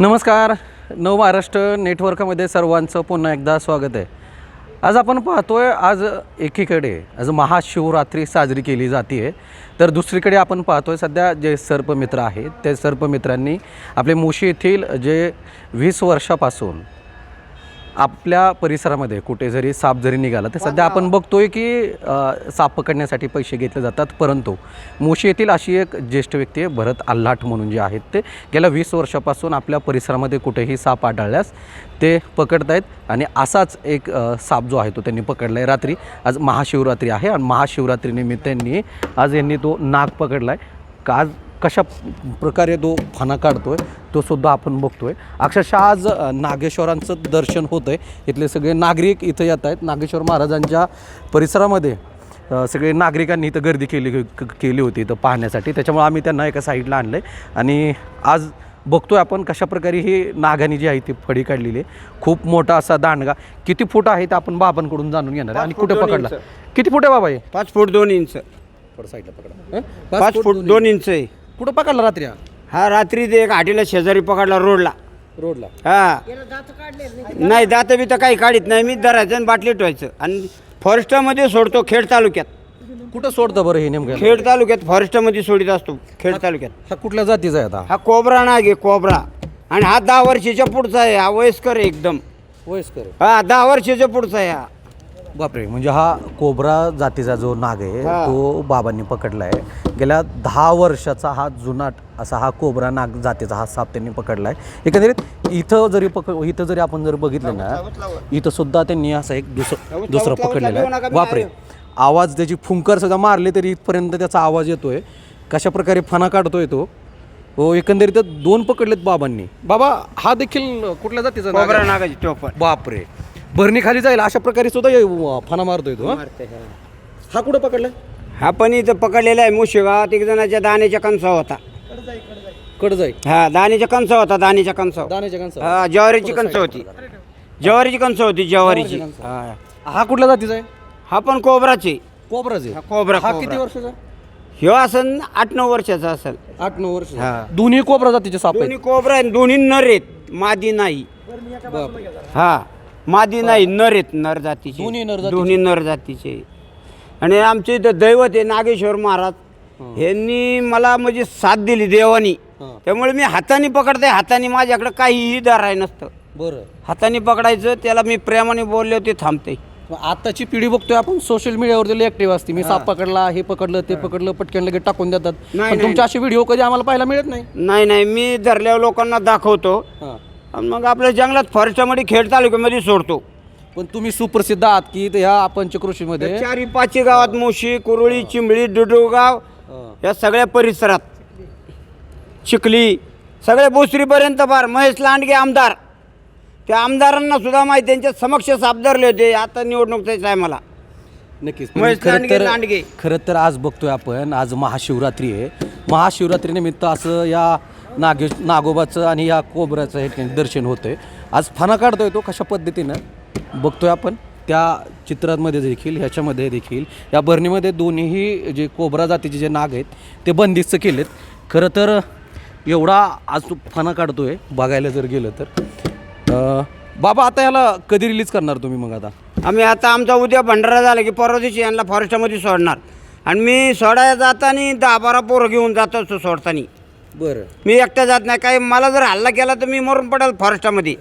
नमस्कार. नव महाराष्ट्र नेटवर्कमध्ये सर्वांचं पुन्हा एकदा स्वागत आहे. आज आपण पाहतोय आज एकीकडे आज महाशिवरात्री साजरी केली जाते तर दुसरीकडे आपण पाहतोय सध्या जे सर्पमित्र आहेत ते सर्पमित्रांनी आपले मुशी येथील जे वीस वर्षापासून आपल्या परिसरामध्ये कुठे जरी साप जरी निघाला तर सध्या आपण बघतोय की अ, साप पकडण्यासाठी पैसे घेतले जातात. परंतु मुशी येथील अशी एक ज्येष्ठ व्यक्ती आहे भरत आल्हाट म्हणून जे आहेत ते. गेल्या वीस वर्षापासून आपल्या परिसरामध्ये कुठेही साप आढळल्यास ते पकडत आहेत आणि असाच एक अ, साप जो आहे तो त्यांनी पकडला आहे रात्री. आज महाशिवरात्री आहे आणि महाशिवरात्रीनिमित्त त्यांनी आज यांनी तो नाग पकडला आहे का आज कशा प्रकारे तो फणा काढतोय तो सुद्धा आपण बघतोय. अक्षरशः आज नागेश्वरांचं दर्शन होतं आहे इथले सगळे नागरिक इथं येत आहेत. नागेश्वर महाराजांच्या परिसरामध्ये सगळे नागरिकांनी इथं गर्दी केली केली होती इथं पाहण्यासाठी. त्याच्यामुळे आम्ही त्यांना एका साईडला आणलं आहे आणि आज बघतोय आपण कशा प्रकारे ही नागानी जी आहे ती फडी काढलेली आहे. खूप मोठा असा दांडगा. किती फूट आहे ते आपण बाबांकडून जाणून घेणार आहे. आणि कुठे पकडला. किती फूट आहे बाबा हे? पाच फूट दोन इंच. साईडला पकडा? पाच फूट दोन इंच आहे. कुठं पकडला रात्री हा? हा रात्री ते एक हाटीला शेजारी पकडला रोडला. रोडला. हा. नाही दात बी तर काही काढीत नाही. मी धरायचं आणि बाटली ठेवायचं. आणि फॉरेस्टमध्ये सोडतो खेड तालुक्यात. कुठं सोडतं बरं हे नेमकं? खेड तालुक्यात फॉरेस्टमध्ये सोडित असतो खेड तालुक्यात. हा कुठल्या जातीचा आहे आता? हा कोबरा नाग आहे कोबरा. आणि हा दहा वर्षाच्या पुढचा आहे हा वयस्कर आहे एकदम. वयस्कर हा दहा वर्षाच्या पुढचा आहे हा. बापरे म्हणजे हा कोबरा जातीचा जो नाग आहे हा. तो बाबांनी पकडला आहे गेल्या दहा वर्षाचा हा जुनाट असा हा कोबरा नाग जातीचा हा साप त्यांनी पकडला आहे एकंदरीत इथं जरी पक इथं जरी आपण जर बघितलं ना इथं सुद्धा त्यांनी असं एक दुसरं लावत- दुसरं लावत- पकडलेलं लावू नका, आहे. मी बापरे. आवाज त्याची फुंकर सुद्धा मारले तरी इथपर्यंत त्याचा आवाज येतोय. कशा प्रकारे फणा काढतोय तो. हो एकंदरीत दोन पकडलेत बाबांनी. बाबा हा देखील कुठल्या जातीचा नाग कोबरा आहे? नागाची टोपण. बापरे. भरणी खाली जाईल अशा प्रकारे सुद्धा हे फणा मारतोय तो हं? हा. कुठं पकडलाय हा पण इथं पकडलेला आहे मुशिगावात एक जणाच्या दाण्याच्या कणसा होता. कड जाईल हा दाण्याच्या कणसा होता दाण्याच्या कणसा. दाण्याच्या कणसा हा ज्वारीची कणसं होती. ज्वारीची कणसं होती ज्वारीची. हा. हा कुठल्या जातीचा आहे? हा पण कोबराची. कोबराचे. हा, कोबरा, हा कोबरा. किती वर्षाचा? ह्यो असन आठ नऊ वर्षाचा असेल आठ नऊ वर्ष हा. दोन्ही कोबरा जातीचे साप दोन्ही कोबरा आहे दोन्ही नर आहेत. मादी नाही. हा. मादी नाही नर आहेत नर जातीचे. दोन्ही नर जातीचे. दोन्ही नर जातीचे. आणि आमचे इथं दैवत आहे नागेश्वर महाराज. यांनी मला म्हणजे साथ दिली देवानी. हा. त्यामुळे मी हाताने पकडते हाताने माझ्याकडे काहीही धराय नसतं. बरं. हाताने पकडायचं त्याला मी प्रेमाने बोलले होते थांबते मग आताची पिढी बघतोय आपण सोशल मीडियावर ऍक्टिव्ह असते. मी साप पकडला हे पकडलं ते पकडलं पटकन लगेच टाकून देतात. नाही, पण तुमचे असे व्हिडिओ कधी आम्हाला पाहायला मिळत नाही? नाही नाही मी धरल्यावर लोकांना दाखवतो. हा. आणि मग आपल्या जंगलात फॉरेस्टमध्ये खेड तालुक्यामध्ये सोडतो. पण तुम्ही सुप्रसिद्ध आहात की इथं ह्या पंचकृषीमध्ये? चारी पाचही गावात मोशी कुरळी चिंबळी डुडुगाव. या सगळ्या परिसरात. चिखली सगळे भोसरीपर्यंत फार. महेश लांडगे आमदार. त्या आमदारांना सुद्धा माहिती त्यांच्या समक्ष साप धरले होते. आता निवडणुकीच्या टायमाला नक्कीच. पण महेश खरं लांडगे, तर लांडगे. खरं तर आज बघतोय आपण. आज महाशिवरात्री आहे. महाशिवरात्रीनिमित्त असं या नागे नागोबाचं आणि या कोबऱ्याचं हे दर्शन होतं आहे आज फणा काढतोय तो कशा पद्धतीनं? बघतोय आपण. त्या चित्रांमध्ये देखील ह्याच्यामध्ये देखील या बरणीमध्ये दोन्हीही जे कोबरा जातीचे जे नाग आहेत ते बंदिस्त केलेत. खरं तर एवढा आज तू फणा काढतोय बघायला जर गेलं तर. बाबा आता याला कधी रिलीज करणार तुम्ही मग आता? आम्ही आता आमचा उद्या भंडारा झाला की परवा दिवशी यांना फॉरेस्टमध्ये सोडणार. आणि मी सोडायला जाताना दहा बारा पोरं घेऊन जात असतो सोडताना. बरं. मी एकटा जात नाही. काही मला जर हल्ला केला तर मी मरून पडेल फॉरेस्टामध्ये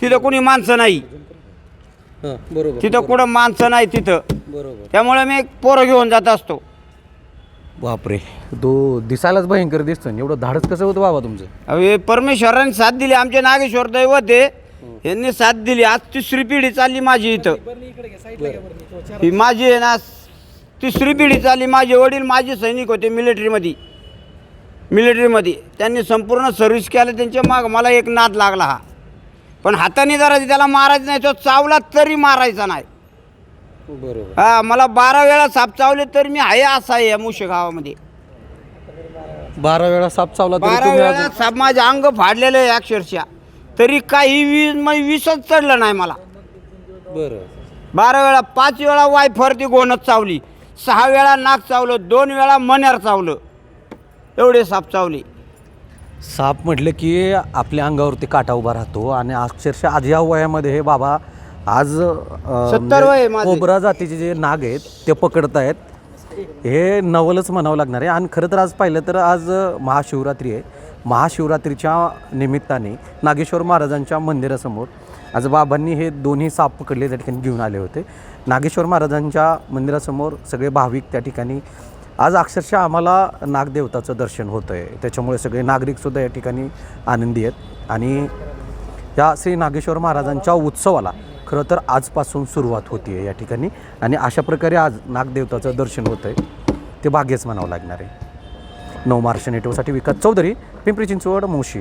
तिथं कोणी माणसं नाही. हां बरोबर तिथं कुठं माणसं नाही तिथं. बरोबर. त्यामुळे मी पोरं घेऊन जात असतो. बापरे तो दिसायलाच भयंकर दिसतो. एवढं धाडस कसं होतं बाबा तुमचं? हे परमेश्वराने साथ दिली. आमचे नागेश्वर दैवत आहे. यांनी साथ दिली. आज तिसरी पिढी चालली माझी इथं. ही माझी आहे ना तिसरी पिढी चालली माझे. वडील माझे सैनिक होते मिलिटरीमध्ये मिलिटरीमध्ये. त्यांनी संपूर्ण सर्व्हिस केलं त्यांच्या माग मला एक नाद लागला हा. पण हाताने जरा त्याला मारायचं नाही तो चावला तरी मारायचा नाही. बरोबर. हा मला बारा वेळा साप चावले तरी मी आहे असा आहे या मुशी गावामध्ये बारा वेळा साप चावला तरी बारा तुम्ही वेळा अजून- साप माझे अंग फाडलेलं आहे अक्षरशः. तरी काही वीज मग विषच चढलं नाही मला. बरं. बारा वेळा पाच वेळा वायफर ती गोणत चावली. सहा वेळा नाक चावलं दोन वेळा मण्यार चावलं. एवढे साप चावले. साप म्हटलं की आपल्या अंगावरती काटा उभा राहतो आणि अक्षरशः आज या वयामध्ये हे बाबा आज अं, सत्तर वय आहे माझे. कोबरा जातीचे जे नाग आहेत ते पकडत आहेत. हे नवलच म्हणावं लागणार आहे. आणि खरं तर आज पाहिलं तर आज अं, महाशिवरात्री आहे. महाशिवरात्रीच्या निमित्ताने नागेश्वर महाराजांच्या मंदिरासमोर आज बाबांनी हे दोन्ही साप पकडले त्या ठिकाणी घेऊन आले होते. नागेश्वर महाराजांच्या मंदिरासमोर सगळे भाविक त्या ठिकाणी आज अक्षरशः आम्हाला नागदेवताचं दर्शन होतं आहे त्याच्यामुळे सगळे नागरिकसुद्धा या ठिकाणी आनंदी आहेत. आणि या श्री नागेश्वर महाराजांच्या उत्सवाला खरं तर आजपासून सुरुवात होती आहे या ठिकाणी. आणि अशा प्रकारे आज नागदेवताचं दर्शन होतं आहे ते भाग्यच म्हणावं लागणार आहे. नऊ मार्च नेटवर्कसाठी विकास चौधरी पिंपरी चिंचवड मोशी